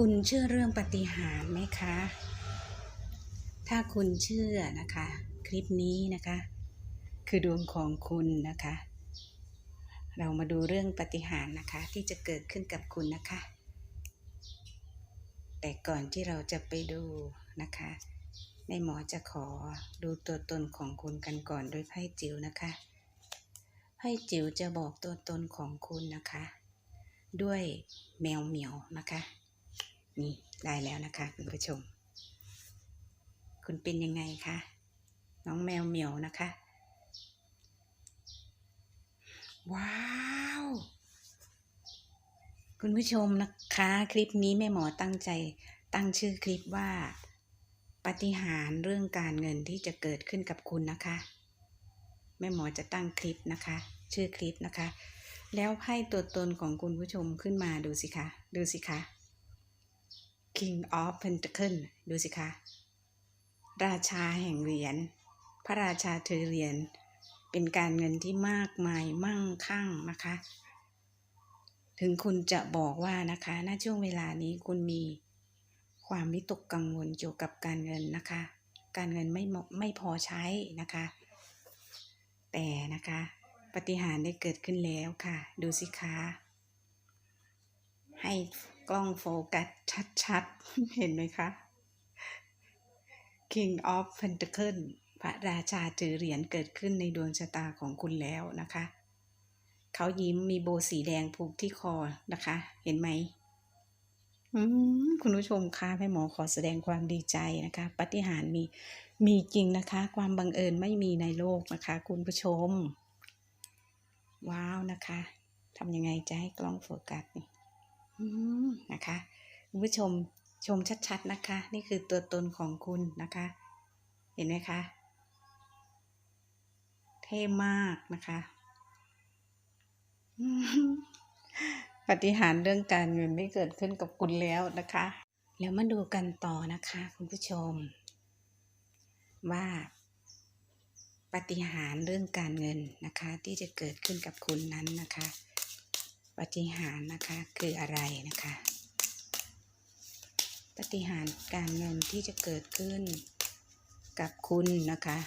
คุณเชื่อเรื่องปฏิหารไหมคะ ถ้าคุณเชื่อนะคะ คลิปนี้นะคะ คือดวงของคุณนะคะ เรามาดูเรื่องปฏิหารนะคะ ที่จะเกิดขึ้นกับคุณนะคะ แต่ก่อนที่เราจะไปดูนะคะในหมอจะขอดูตัวตนของคุณกันก่อนโดยไพ่จิ๋วนะคะ ไพ่จิ๋วจะบอกตัวตนของคุณนะคะ ด้วยแมวเหมียวนะคะ นี่ได้แล้วนะคะคุณผู้ชม คุณเป็นยังไงคะน้องแมวเหมียวนะคะ ว้าว คุณผู้ชมนะคะ คลิปนี้แม่หมอตั้งใจตั้งชื่อคลิปว่าปฏิหารเรื่องการเงินที่จะเกิดขึ้นกับคุณนะคะ แม่หมอจะตั้งคลิปนะคะ ชื่อคลิปนะคะ แล้วไพ่ตัวตนของคุณผู้ชมขึ้นมาดูสิคะ ดูสิคะ King of Pentacle ดูสิคะ ราชาแห่งเหรียญ พระราชาถือเหรียญ เป็นการเงินที่มากมายมั่งคั่งนะคะ ถึงคุณจะบอกว่านะคะณช่วงเวลานี้คุณมีความวิตกกังวลเกี่ยวกับการเงินนะคะ การเงินไม่ไม่พอใช้นะคะ แต่นะคะปฏิหารได้เกิดขึ้นแล้วค่ะ ดูสิคะให้ กล้องโฟกัสชัดๆ เห็นไหมคะ King of Pentacle พระราชาถือเหรียญเกิดขึ้นในดวงชะตาของคุณแล้วนะคะ เขายิ้มมีโบสีแดงผูกที่คอนะคะ เห็นไหมอืมคุณผู้ชมคะแม่หมอขอแสดงความดีใจนะคะปฏิหารมีมีจริงนะคะ ความบังเอิญไม่มีในโลกนะคะ คุณผู้ชม ว้าวนะคะทำยังไงจะให้กล้องโฟกัสนี่ นะคะคุณผู้ชมชมชัดๆนะคะ นี่คือตัวตนของคุณนะคะ เห็นไหมคะ เท่มากนะคะปฏิหารเรื่องการเงินไม่เกิดขึ้นกับคุณแล้วนะคะ แล้วมาดูกันต่อนะคะ คุณผู้ชม ว่าปฏิหารเรื่องการเงินนะคะ ที่จะเกิดขึ้นกับคุณนั้นนะคะ ปฏิหารนะคะคืออะไรนะคะ ปฏิหารการเงินที่จะเกิดขึ้นกับคุณนะคะ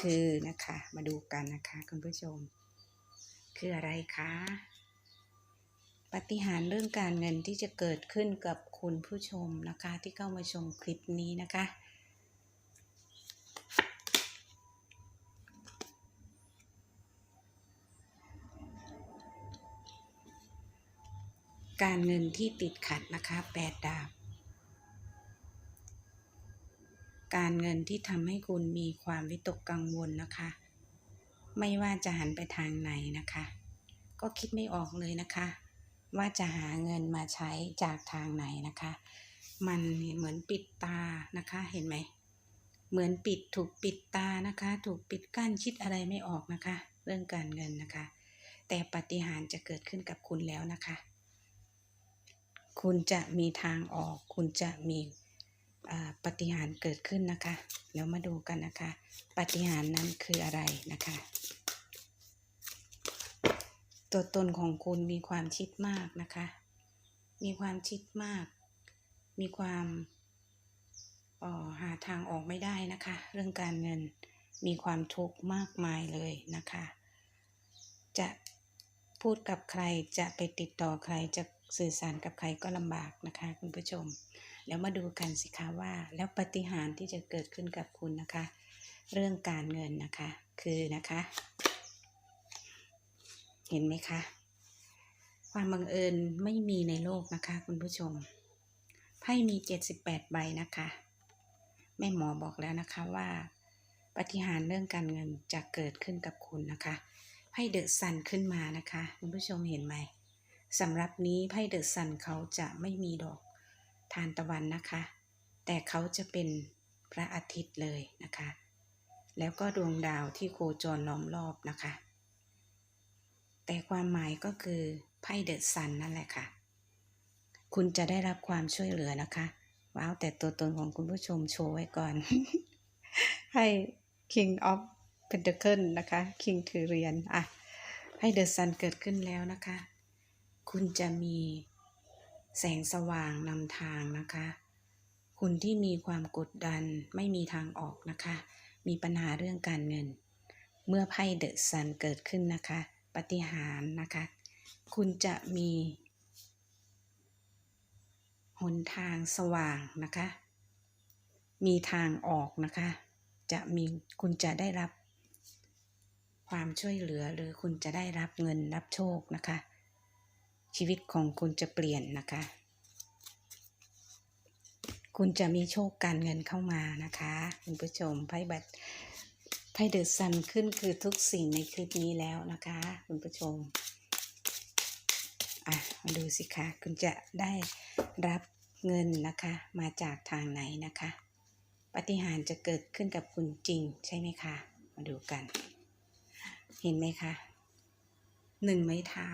คือนะคะมาดูกันนะคะคุณผู้ชม คืออะไรคะปฏิหารเรื่องการเงินที่จะเกิดขึ้นกับคุณผู้ชมนะคะ ที่เข้ามาชมคลิปนี้นะคะ การเงินที่ติดขัดนะคะแปดดาบ การเงินที่ทำให้คุณมีความวิตกกังวลนะคะ ไม่ว่าจะหันไปทางไหนนะคะ ก็คิดไม่ออกเลยนะคะ ว่าจะหาเงินมาใช้จากทางไหนนะคะ มันเหมือนปิดตานะคะเห็นไหมเหมือนปิดถูกปิดตานะคะ ถูกปิดกั้นคิดอะไรไม่ออกนะคะ เรื่องการเงินนะคะ แต่ปาฏิหารย์จะเกิดขึ้นกับคุณแล้วนะคะ คุณจะมีทางออก คุณจะมีปฏิหารเกิดขึ้นนะคะ แล้วมาดูกันนะคะ ปฏิหารนั้นคืออะไรนะคะ ตัวตนของคุณมีความคิดมากนะคะ มีความคิดมาก มีความออหาทางออกไม่ได้นะคะ เรื่องการเงินมีความทุกข์มากมายเลยนะคะ จะ พูดกับใครจะไปติดต่อใครจะสื่อสารกับใครก็ลำบากนะคะ คุณผู้ชม แล้วมาดูกันสิคะว่า แล้วปฏิหารที่จะเกิดขึ้นกับคุณนะคะ เรื่องการเงินนะคะ คือนะคะ เห็นไหมคะ ความบังเอิญไม่มีในโลกนะคะ คุณผู้ชมไพ่มี 78 ใบนะคะ แม่หมอบอกแล้วนะคะว่าปฏิหารเรื่องการเงินจะเกิดขึ้นกับคุณนะคะ ไพ่เดอะซันขึ้นมานะคะคุณผู้ชมเห็นไหมสำหรับนี้ไพ่เดอะซันเขาจะไม่มีดอกทานตะวันนะคะ แต่เขาจะเป็นพระอาทิตย์เลยนะคะ แล้วก็ดวงดาวที่โคจรล้อมรอบนะคะ แต่ความหมายก็คือไพ่เดอะซันนั่นแหละค่ะ คุณจะได้รับความช่วยเหลือนะคะ ว้าว แต่ตัวตนของคุณผู้ชมโชว์ไว้ก่อน ให้ King of Pentacle นะคะ King ถือเรียญอะให้เดอะซันเกิดขึ้นแล้วนะคะ คุณจะมีแสงสว่างนำทางนะคะ คุณที่มีความกดดันไม่มีทางออกนะคะ มีปัญหาเรื่องการเงิน เมื่อไพ่เดอะซันเกิดขึ้นนะคะ ปฏิหารนะคะ คุณจะมีหนทางสว่างนะคะ มีทางออกนะคะ จะมีคุณจะได้รับ ความช่วยเหลือหรือคุณจะได้รับเงินรับโชคนะคะ ชีวิตของคุณจะเปลี่ยนนะคะ คุณจะมีโชคการเงินเข้ามานะคะคุณผู้ชมไพ่บัตรไพ่เดอะซันขึ้นคือทุกสิ่งในคลิปนี้แล้วนะคะคุณผู้ชมอะมาดูสิคะคุณจะได้รับเงินนะคะมาจากทางไหนนะคะปฏิหารจะเกิดขึ้นกับคุณจริงใช่ไหมคะ มาดูกัน เห็นไหมคะหนึ่งไม้เท้า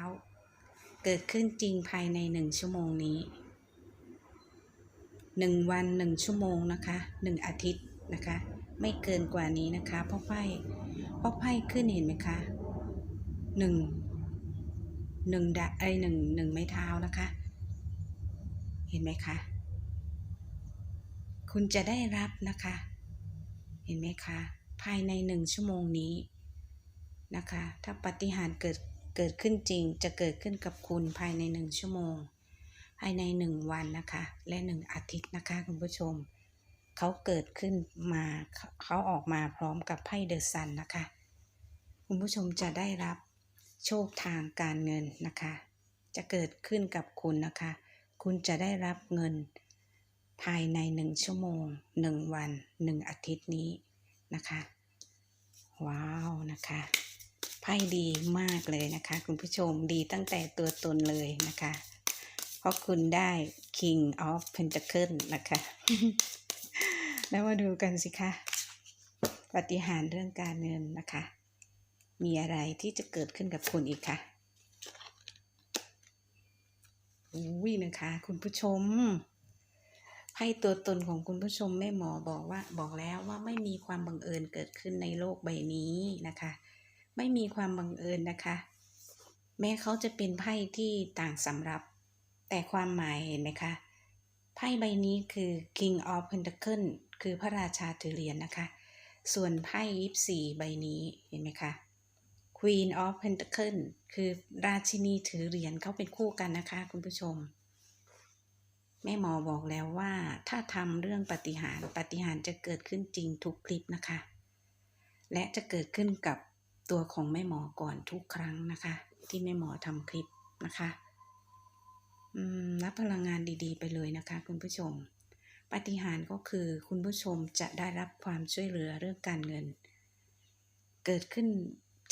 เกิดขึ้นจริงภายในหนึ่งชั่วโมงนี้หนึ่งวันหนึ่งชั่วโมงนะคะหนึ่งอาทิตย์นะคะ ไม่เกินกว่านี้นะคะเพราะไพ่เพราะไพ่ขึ้นเห็นไหมคะหนึ่งหนึ่งดะไอหนึ่งหนึ่งไม้เท้านะคะ เห็นไหมคะคุณจะได้รับนะคะ เห็นไหมคะ ภายในหนึ่งชั่วโมงนี้ นะคะ ถ้าปฏิหารเกิดเกิดขึ้นจริง จะเกิดขึ้นกับคุณภายในหนึ่งชั่วโมง ภายในหนึ่งวันนะคะ และหนึ่งอาทิตย์นะคะคุณผู้ชม เขาเกิดขึ้นมาเขาออกมาพร้อมกับไพ่เดอะซันนะคะ คุณผู้ชมจะได้รับโชคทางการเงินนะคะ จะเกิดขึ้นกับคุณนะคะ คุณจะได้รับเงินภายในหนึ่งชั่วโมงหนึ่งวันหนึ่งอาทิตย์นี้นะคะ ว้าวนะคะ ไพ่ดีมากเลยนะคะ คุณผู้ชมดีตั้งแต่ตัวตนเลยนะคะ เพราะคุณได้ King of Pentacle นะคะ แล้วมาดูกันสิคะปฏิหารเรื่องการเงินนะคะ มีอะไรที่จะเกิดขึ้นกับคุณอีกคะอุ้ยนะคะ คุณผู้ชมไพ่ตัวตนของคุณผู้ชมแม่หมอบอกว่าบอกแล้วว่าไม่มีความบังเอิญเกิดขึ้นในโลกใบนี้นะคะ ไม่มีความบังเอิญนะคะ แม้เขาจะเป็นไพ่ที่ต่างสำรับ แต่ความหมายเห็นไหมคะ ไพ่ใบนี้คือ King of pentacles คือพระราชาถือเหรียญนะคะ ส่วนไพ่ยิปซีใบนี้เห็นไหมคะ Queen of pentacles คือราชินีถือเหรียญเขาเป็นคู่กันนะคะ คุณผู้ชม แม่หมอบอกแล้วว่าถ้าทำเรื่องปฏิหารปฏิหารจะเกิดขึ้นจริงทุกคลิปนะคะ และจะเกิดขึ้นกับ ตัวของแม่หมอก่อนทุกครั้งนะคะ ที่แม่หมอทำคลิปนะคะรับพลังงานดีๆ ไปเลยนะคะ คุณผู้ชม ปฏิหารก็คือคุณผู้ชมจะได้รับความช่วยเหลือเรื่องการเงิน เกิดขึ้น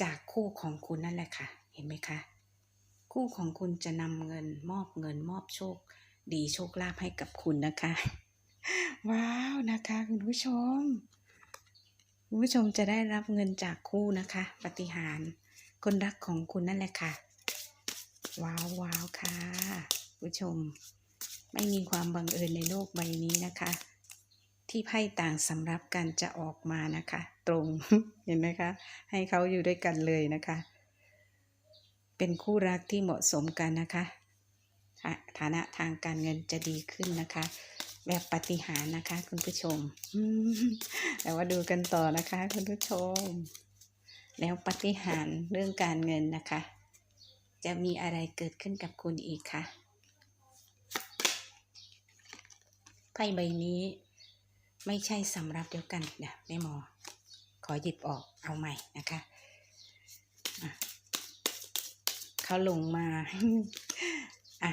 จากคู่ของคุณนั่นแหละค่ะ เห็นไหมคะ คู่ของคุณจะนำเงินมอบเงินมอบโชค ดีโชคลาภให้กับคุณนะคะ ว้าวนะคะ คุณผู้ชม คุณผู้ชมจะได้รับเงินจากคู่นะคะ ปฏิหาร คนรักของคุณนั่นแหละค่ะ ว้าวว้าวค่ะผู้ชม ไม่มีความบังเอิญในโลกใบนี้นะคะ ที่ไพ่ต่างสำรับกันจะออกมานะคะ ตรงเห็นไหมคะ ให้เขาอยู่ด้วยกันเลยนะคะ เป็นคู่รักที่เหมาะสมกันนะคะฐานะทางการเงินจะดีขึ้นนะคะ แบบปฏิหารนะคะ คุณผู้ชมแต่ว่าดูกันต่อนะคะ คุณผู้ชม แล้วปฏิหารเรื่องการเงินนะคะ จะมีอะไรเกิดขึ้นกับคุณอีกคะไพ่ใบนี้ไม่ใช่สำรับเดียวกันนะแม่หมอ ขอหยิบออกเอาใหม่นะคะะเขาลงมา อะ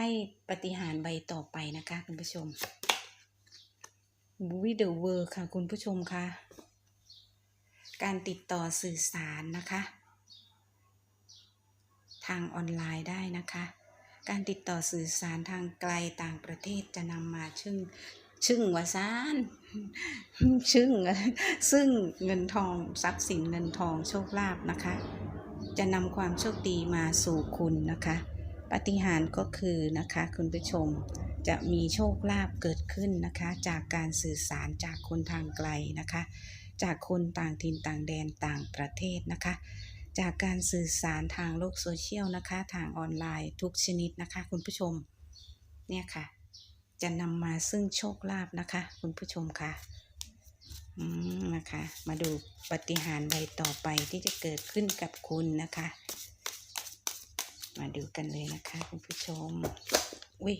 ไพ่ปฏิหารใบต่อไปนะคะคุณผู้ชมวิเดอเวอร์ค่ะคุณผู้ชมคะการติดต่อสื่อสารนะคะ ทางออนไลน์ได้นะคะ การติดต่อสื่อสารทางไกลต่างประเทศจะนำมาซึ่งชึ่งวาซานชึ่งซึ่งเงินทองทรัพย์สินเงินทองโชคลาภนะคะ จะนำความโชคดีมาสู่คุณนะคะ ปฏิหารก็คือนะคะคุณผู้ชมจะมีโชคลาภเกิดขึ้นนะคะ จากการสื่อสารจากคนทางไกลนะคะ จากคนต่างถิ่นต่างแดนต่างประเทศนะคะ จากการสื่อสารทางโลกโซเชียลนะคะ ทางออนไลน์ทุกชนิดนะคะ คุณผู้ชมเนี่ยค่ะ จะนำมาซึ่งโชคลาภนะคะ คุณผู้ชมค่ะนะคะ มาดูปฏิหารใบต่อไปที่จะเกิดขึ้นกับคุณนะคะ มาดูกันเลยนะคะคุณผู้ชม อุ้ย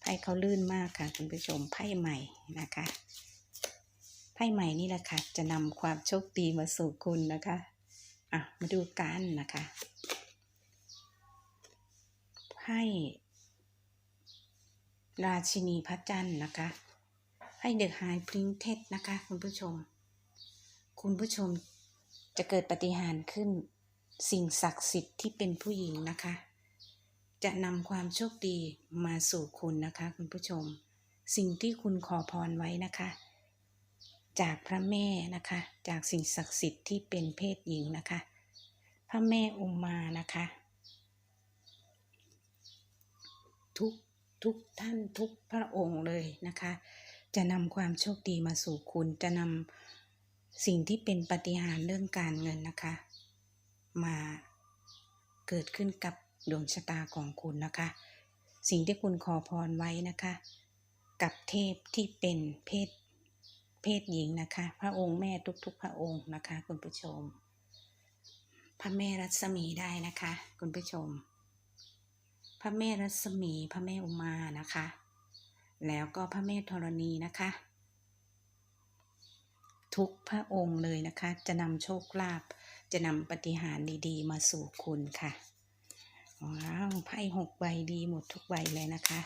ไพ่เขาลื่นมากค่ะคุณผู้ชมไพ่ใหม่นะคะไพ่ใหม่นี่แหละค่ะ จะนำความโชคดีมาสู่คุณนะคะอะมาดูกันนะคะไพ่ราชินีพระจันทร์นะคะให้เดอะไฮพริ้งเทสนะคะ คุณผู้ชม คุณผู้ชมจะเกิดปฏิหารขึ้น สิ่งศักดิ์สิทธิ์ที่เป็นผู้หญิงนะคะ จะนำความโชคดีมาสู่คุณนะคะ คุณผู้ชม สิ่งที่คุณขอพรไว้นะคะ จากพระแม่นะคะ จากสิ่งศักดิ์สิทธิ์ที่เป็นเพศหญิงนะคะ พระแม่อุมานะคะ ทุกทุกท่านทุกพระองค์เลยนะคะ จะนำความโชคดีมาสู่คุณจะนำสิ่งที่เป็นปฏิหารเรื่องการเงินนะคะ มาเกิดขึ้นกับดวงชะตาของคุณนะคะ สิ่งที่คุณขอพรไว้นะคะ กับเทพที่เป็นเพศเพศหญิงนะคะ พระองค์แม่ทุกๆ พระองค์นะคะ คุณผู้ชม พระแม่รัศมีได้นะคะ คุณผู้ชม พระแม่รัศมีพระแม่อุมานะคะ แล้วก็พระแม่ธรณีนะคะ ทุกพระองค์เลยนะคะ จะนำโชคลาภ จะนำปฏิหารดีๆ มาสู่คุณค่ะว้าวไพ่หกใบดีหมดทุกใบเลยนะคะ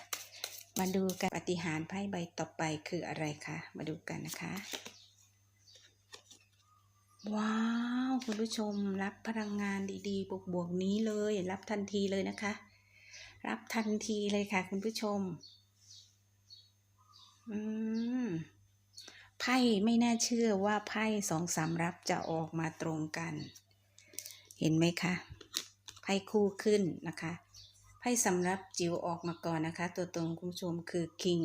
มาดูกันปฏิหารไพ่ใบต่อไปคืออะไรคะมาดูกันนะคะ ว้าว คุณผู้ชมรับพลังงานดีๆ บวกๆนี้เลย รับทันทีเลยนะคะ รับทันทีเลยค่ะ คุณผู้ชม อืม ไพ่ไม่น่าเชื่อว่าไพ่สองสามรับจะออกมาตรงกัน เห็นไหมคะ ไพ่คู่ขึ้นนะคะ ไพ่สำรับจิ๋วออกมาก่อนนะคะ ตัวตรงคุณผู้ชมคือคิง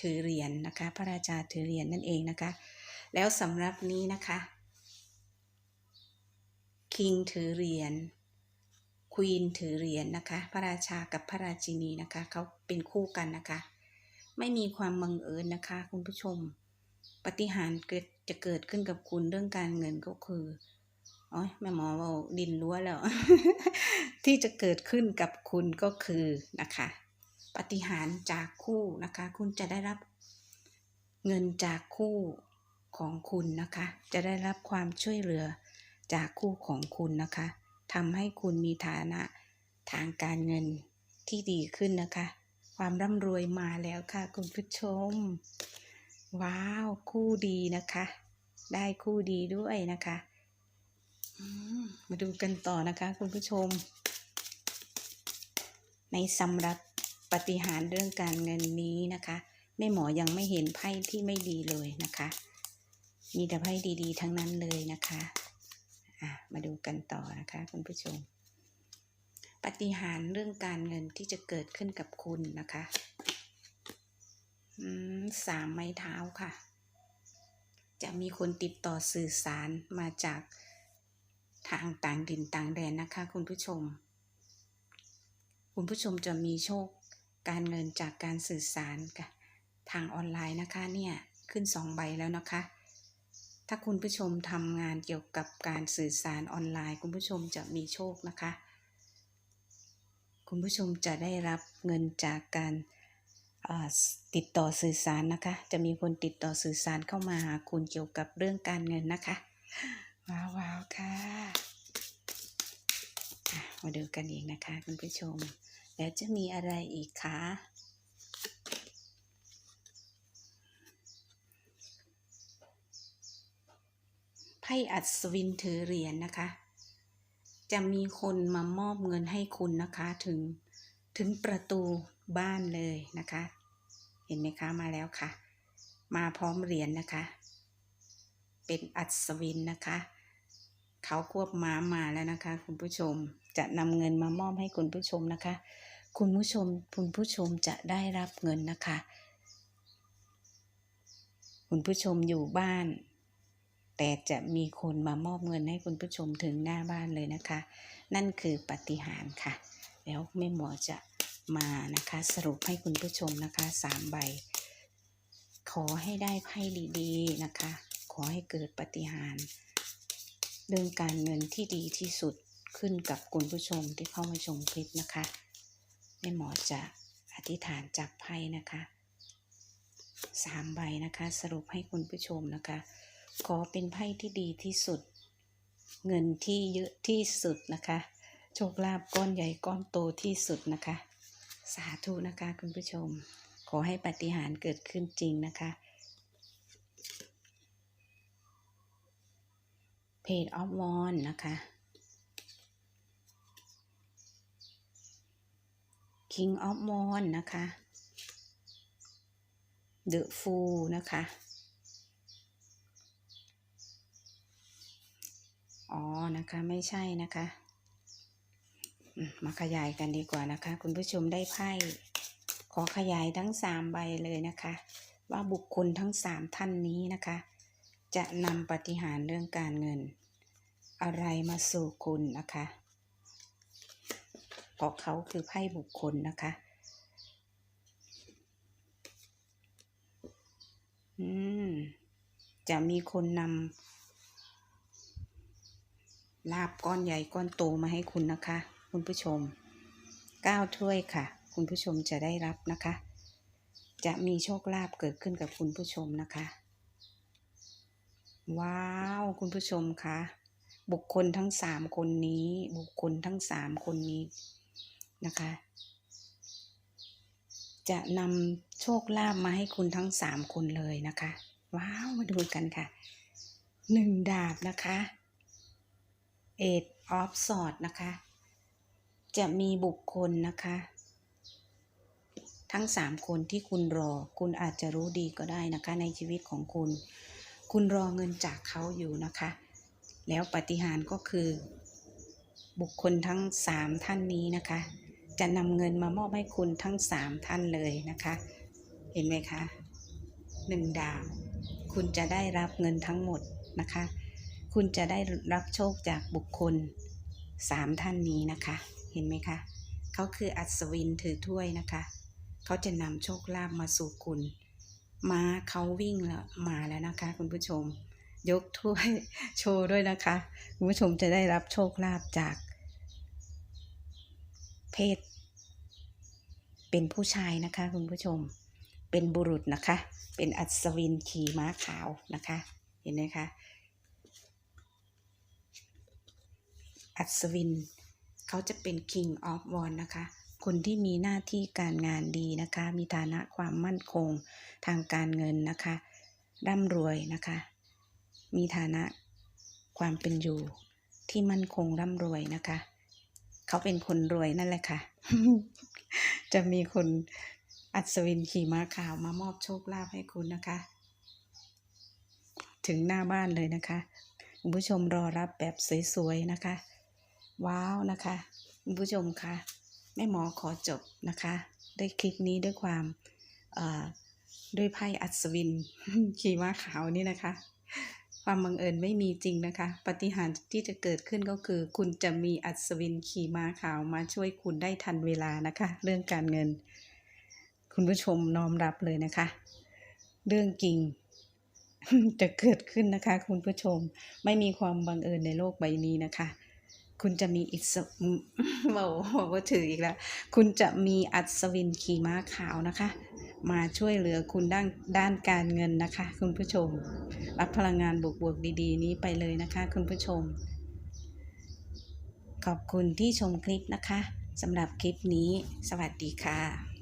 ถือเหรียญนนะคะ พระราชาถือเหรียญนนั่นเองนะคะ แล้วสำรับนี้นะคะคิงถือเหรียญควีนถือเหรียญนะคะ พระราชากับพระราชินีนะคะเขาเป็นคู่กันนะคะ ไม่มีความบังเอิญนะคะ คุณผู้ชม ปฏิหารเกิดจะเกิดขึ้นกับคุณเรื่องการเงินก็คืออ๋อแม่หมอบอกดินรั้วแล้ว ที่จะเกิดขึ้นกับคุณก็คือนะคะ ปฏิหารจากคู่นะคะ คุณจะได้รับเงินจากคู่ของคุณนะคะ จะได้รับความช่วยเหลือจากคู่ของคุณนะคะทำให้คุณมีฐานะทางการเงินที่ดีขึ้นนะคะ ความร่ำรวยมาแล้วค่ะ คุณผู้ชม ว้าว คู่ดีนะคะ ได้คู่ดีด้วยนะคะมาดูกันต่อนะคะคุณผู้ชม ในสำหรับปฏิหารเรื่องการเงินนี้นะคะแม่หมอยังไม่เห็นไพ่ที่ไม่ดีเลยนะคะ มีแต่ไพ่ดีๆ ทั้งนั้นเลยนะคะะมาดูกันต่อนะคะคุณผู้ชม ปฏิหารเรื่องการเงินที่จะเกิดขึ้นกับคุณนะคะ สามไม้เท้าค่ะ จะมีคนติดต่อสื่อสารมาจากทางต่างดินต่างแดนนะคะ คุณผู้ชม คุณผู้ชมจะมีโชคการเงินจากการสื่อสารกับทางออนไลน์นะคะเนี่ยขึ้นสองใบแล้วนะคะ ถ้าคุณผู้ชมทำงานเกี่ยวกับการสื่อสารออนไลน์ คุณผู้ชมจะมีโชคนะคะ คุณผู้ชมจะได้รับเงินจากการ ติดต่อสื่อสารนะคะ จะมีคนติดต่อสื่อสารเข้ามาหาคุณเกี่ยวกับเรื่องการเงินนะคะ ว้าวว้าวค่ะอะมาดูกันอีกนะคะคุณผู้ชม แล้วจะมีอะไรอีกคะไพ่อัศวินถือเหรียญนะคะ จะมีคนมามอบเงินให้คุณนะคะถึง ถึงประตูบ้านเลยนะคะ เห็นไหมคะมาแล้วค่ะ มาพร้อมเหรียญนะคะ เป็นอัศวินนะคะ เขาควบม้ามาแล้วนะคะ คุณผู้ชมจะนำเงินมามอบให้คุณผู้ชมนะคะ คุณผู้ชมคุณผู้ชมจะได้รับเงินนะคะ คุณผู้ชมอยู่บ้าน แต่จะมีคนมามอบเงินให้คุณผู้ชมถึงหน้าบ้านเลยนะคะ นั่นคือปฏิหารค่ะ แล้วแม่หมอจะมานะคะสรุปให้คุณผู้ชมนะคะสามใบ ขอให้ได้ไพ่ดีๆนะคะ ขอให้เกิดปฏิหารเรื่องการเงินที่ดีที่สุดขึ้นกับคุณผู้ชมที่เข้ามาชมคลิปนะคะแม่หมอจะอธิษฐานจับไพ่นะคะสามใบนะคะ สรุปให้คุณผู้ชมนะคะ ขอเป็นไพ่ที่ดีที่สุด เงินที่เยอะที่สุดนะคะ โชคลาภก้อนใหญ่ก้อนโตที่สุดนะคะ สาธุนะคะคุณผู้ชม ขอให้ปฏิหารเกิดขึ้นจริงนะคะ เพจออฟวอนนะคะ King of w a n นะคะ The Fool นะคะ อ๋อ นะคะ ไม่ใช่นะคะ มาขยายกันดีกว่านะคะ คุณผู้ชมได้ไพ่ขอขยายทั้งสามใบเลยนะคะ ว่าบุคคลทั้งสามท่านนี้นะคะ จะนำปฏิหารเรื่องการเงิน อะไรมาสู่คุณนะคะเพราะเขาคือไพ่บุคคลนะคะอืมจะมีคนนำลาบก้อนใหญ่ก้อนโตมาให้คุณนะคะ คุณผู้ชมเก้าถ้วยค่ะ คุณผู้ชมจะได้รับนะคะ จะมีโชคลาภเกิดขึ้นกับคุณผู้ชมนะคะ ว้าว คุณผู้ชมคะบุคคลทั้งสามคนนี้ บุคคลทั้งสามคนนี้นะคะ จะนำโชคลาภมาให้คุณทั้งสามคนเลยนะคะ ว้าวมาดูกันค่ะหนึ่งดาบนะคะเอ็ดออฟสอดนะคะ จะมีบุคคลนะคะ ทั้งสามคนที่คุณรอ คุณอาจจะรู้ดีก็ได้นะคะ ในชีวิตของคุณ คุณรอเงินจากเขาอยู่นะคะ แล้วปฏิหารก็คือ บุคคลทั้งสามท่านนี้นะคะ จะนำเงินมามอบให้คุณทั้งสามท่านเลยนะคะ เห็นไหมคะหนึ่งดาวคุณจะได้รับเงินทั้งหมดนะคะ คุณจะได้รับโชคจากบุคคลสามท่านนี้นะคะ เห็นไหมคะ เขาคืออัศวินถือถ้วยนะคะ เขาจะนำโชคลาภมาสู่คุณม้าเขาวิ่งแล้วมาแล้วนะคะ คุณผู้ชม ยกถ้วยโชว์ด้วยนะคะ คุณผู้ชมจะได้รับโชคลาภจาก เพศ เป็นผู้ชายนะคะ คุณผู้ชม เป็นบุรุษนะคะ เป็นอัศวินขี่ม้าขาวนะคะ เห็นไหมคะอัศวิน เขาจะเป็น King of w a n นะคะ คนที่มีหน้าที่การงานดีนะคะ มีฐานะความมั่นคงทางการเงินนะคะ ร่ำรวยนะคะ มีฐานะความเป็นอยู่ที่มั่นคงร่ำรวยนะคะ เขาเป็นคนรวยนั่นแหละค่ะ จะมีคนอัศวินขี่ม้าขาวมามอบโชคลาภให้คุณนะคะ ถึงหน้าบ้านเลยนะคะ คุณผู้ชมรอรับแบบสวยๆนะคะ ว้าวนะคะคุณผู้ชมคะแม่หมอขอจบนะคะ ด้วยคลิปนี้ด้วยความด้วยไพ่อัศวิน ขี่ม้าขาวนี่นะคะ ความบังเอิญไม่มีจริงนะคะปฏิหารที่จะเกิดขึ้นก็คือ คุณจะมีอัศวินขี่ม้าขาวมาช่วยคุณได้ทันเวลานะคะ เรื่องการเงิน คุณผู้ชมน้อมรับเลยนะคะ เรื่องจริงจะเกิดขึ้นนะคะ คุณผู้ชมไม่มีความบังเอิญในโลกใบนี้นะคะ คุณจะมีอิสบอกว่าถืออีกแล้ว คุณจะมีอัศวินขี่ม้าขาวนะคะ มาช่วยเหลือคุณด้านด้านการเงินนะคะ คุณผู้ชม รับพลังงานบวกๆดี ๆ นี้ไปเลยนะคะ คุณผู้ชม ขอบคุณที่ชมคลิปนะคะสำหรับคลิปนี้ สวัสดีค่ะ